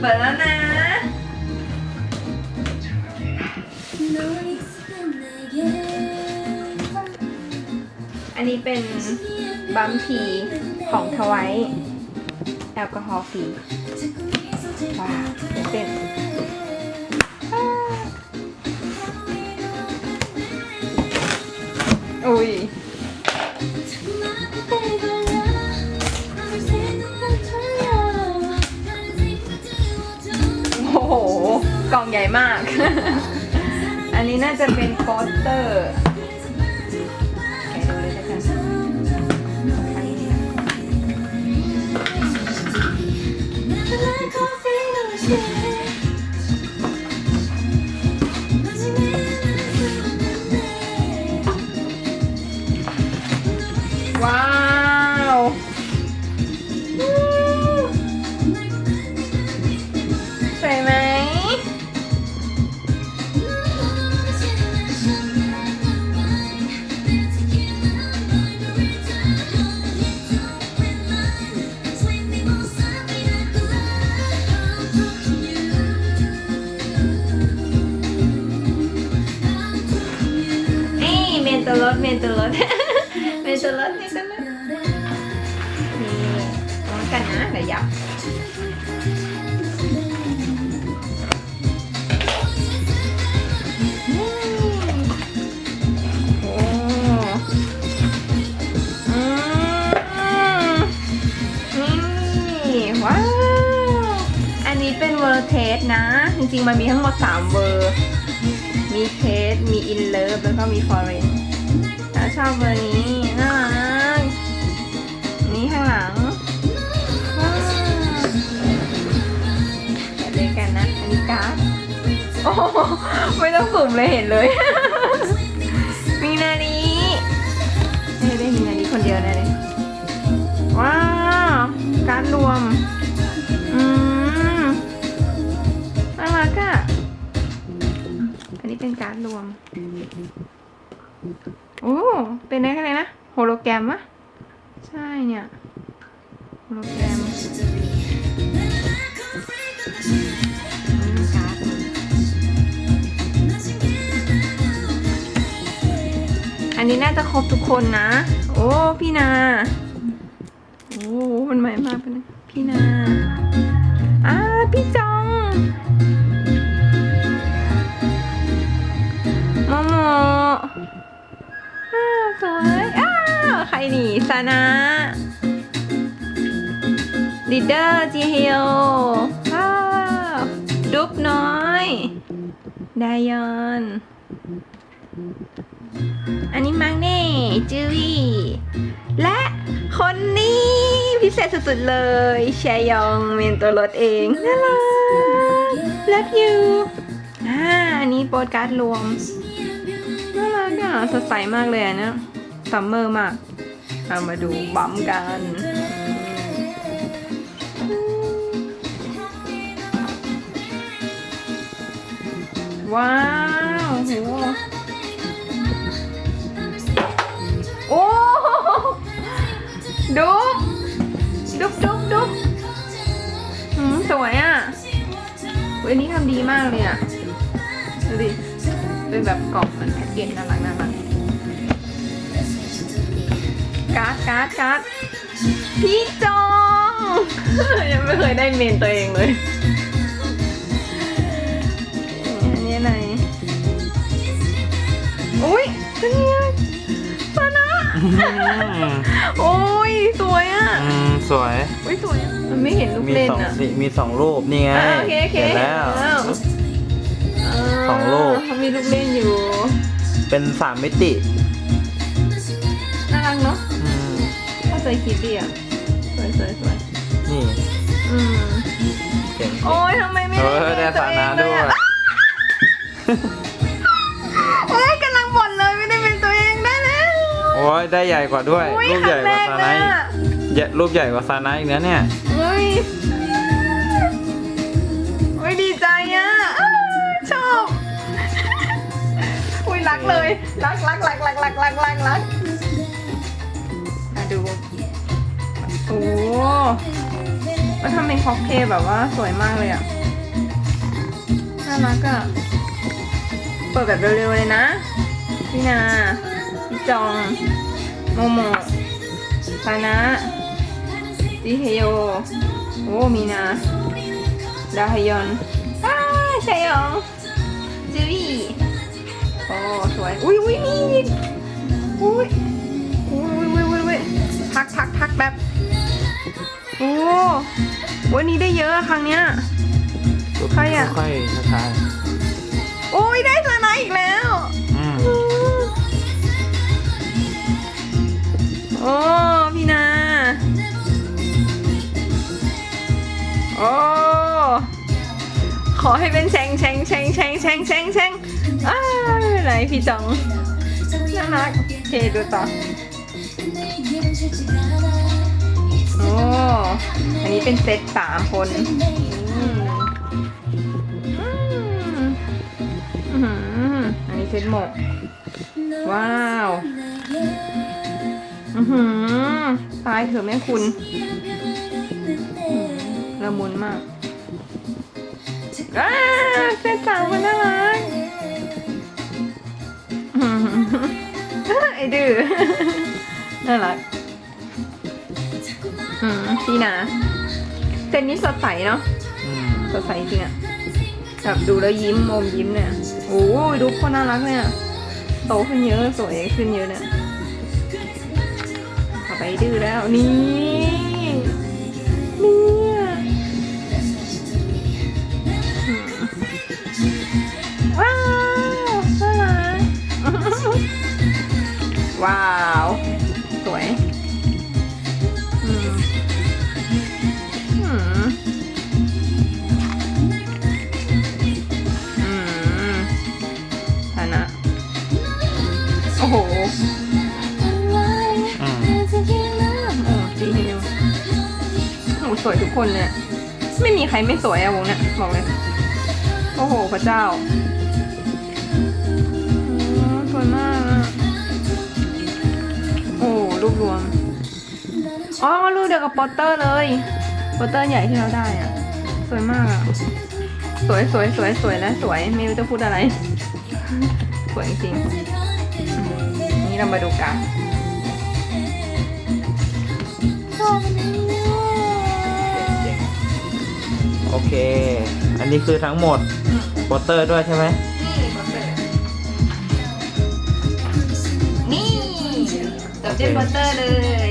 เปิดแล้วนะอันนี้เป็นบัมทีของทวายแอลกอฮอล์ฟรีว้าวเต้นอุ้ย ใหญ่มาก อันนี้น่าจะเป็นโปสเตอร์ ตัวรถเมนตัวรถเมนตัวรถเมนตัวรถนี่พร้อมกันนะเดี๋ยวยับนี่ว้าว อันนี้เป็นเวอร์เทสนะ จริงๆ มันมีทั้งหมด 3 เวอร์ มีเทส มีอินเลิฟ แล้วก็มีฟอร์เรน ชอบเบอร์นี้น่ารักนี่ข้างหลังว้าวเดี๋ยวเลยกันนะอันนี้การ์ดโอ้ไม่ต้องสุ่มเลยเห็นเลย มีนานี้เอ้ได้มีนานี้คนเดียวได้เลยว้าวการดรวมอืมน่ารักอะอันนี้เป็นการดรวม โอ้ เป็นอะไรนะ โฮโลแกรมวะใช่เนี่ย โฮโลแกรมอันนี้น่าจะครบทุกคนนะ โอ้ พี่นา โอ้ มันใหม่มากเป็นยพี่นา อ่า พี่จ หนีซานะลีดเดอร์จีเฮลว้าวดุ๊บน้อย ไดยอน อันนี้มังเน่จูวี่และคนนี้พิเศษสุดๆเลยแชยองเมนตัวรถเองน่ารัก love you อ่าอันนี้โปรดการ์ดรวมน่ารักอะสดใสมากเลยอะเนี่ยซัมเมอร์มาก เอามาดูบัมกัน ว้าวโหโอ้ดุ๊บดุ๊บดุ๊บดุ๊บหืมสวยอะเว้ยอันนี้ทำดีมากเลยอะ ดูดิเป็นแบบกล่องเหมือนแพ็กเกจน่ารักน่ารัก การ์ดการ์ดการ์ดพี่จอง ยังไม่เคยได้เมนตัวเองเลยอันนี้ไหนอุ้ยเป็นไงฟานะโอ้ยสวยอะอืมสวย อุ้ยสวยอะมันไม่เห็นลูกมีเล่นสองอะสีมีสองรูปนี่ไงอ่าโอเคโอเคเห็นแล้วาสองลูก เขามีลูกเล่นอยู่ เป็นสามมิติ ถ้าเคยคิดดิอะสวยสวยสวยนี่อืมเจ๋งโอ้ยทำไมไม่เอได้อได้ตัวสาเอนะงเลด้ยวยอะโอ้ยกำลังบ่นเลยไม่ได้เป็นตัวเองได้แล้วโอ้ยได้ใหญ่กว่าด้วยอุ้ยรูปคใหรั้ญ่งกแรว่ากซาเลนะยอีกอะใหญ่รูปใหญ่กว่าซานะอีกนะเนี่ยอุ้ยอุ้ยดีใจอะอ้าวชอบอุ้ยรักเลย รักรักรักรักรักรักรักรัก โอ้ก็ทำเป็นค็อกเทลแบบว่าสวยมากเลยอะน่ารักอะเปิดแบบเร็วๆเลยนะ พี่นา พี่จอง โมโมซานะจิเฮโย โอ้มีนา ดาฮยอนอ้าชายองจูวี่ โอ้ สวย อุ้ยอุ้ยนี่อีกอุ้ยอุ้ยอุ้ยอุ้ยอุ้ยทักทักทักแบบ โอ้วันนี้ได้เยอะอะครั้งเนี้ย ใครอะ ค่อยๆช้าโอ้ยได้สไนอีกแล้ว ๆอืมโอ้พี่นา โอ้ ขอให้เป็นแชงแชงแชงแชงแชงแชงแชงอ้าวไม่เป็นไรพี่จองน่ารักโอเคดูต่อ โอ้อันนี้ เป็นเซตสามคนอันนี้เซตหมก ว้าวอือหือตายเถอะแม่คุณอื้อหือละมุนมากอ้าเซตสามมันน่ารักอือหือไอ้ดื้อน่ารัก อืมพี่นะ เซตนี้สดใสเนาะอืมสดใสจริงอะแบบดูแล้วยิ้มอมยิ้มเนี่ยโอ้ยดูคนน่ารักเนี่ยโตขึ้นเยอะสวยขึ้นเยอะเนี่ยขอไปดื้อแล้วนี่ โอ้สวยทุกคนเลยไม่มีใครไม่สวยอะวงเนี่ยบอกเลยโอ้โหพระเจ้าสวยมากอะโอ้รูปรวมอ๋อรูปเดียวกับโปสเตอร์เลยโปสเตอร์ใหญ่ที่เราได้อะสวยมากอะสวยสวยสวยสวยและสวยไม่รู้จะพูดอะไร สวยจริงนี่เรามาดูกัน เค อันนี้คือทั้งหมดโปสเตอร์ด้วยใช่ไหมนี่โปสเตอร์ นี่จับเจ็นโปสเตอร์เลย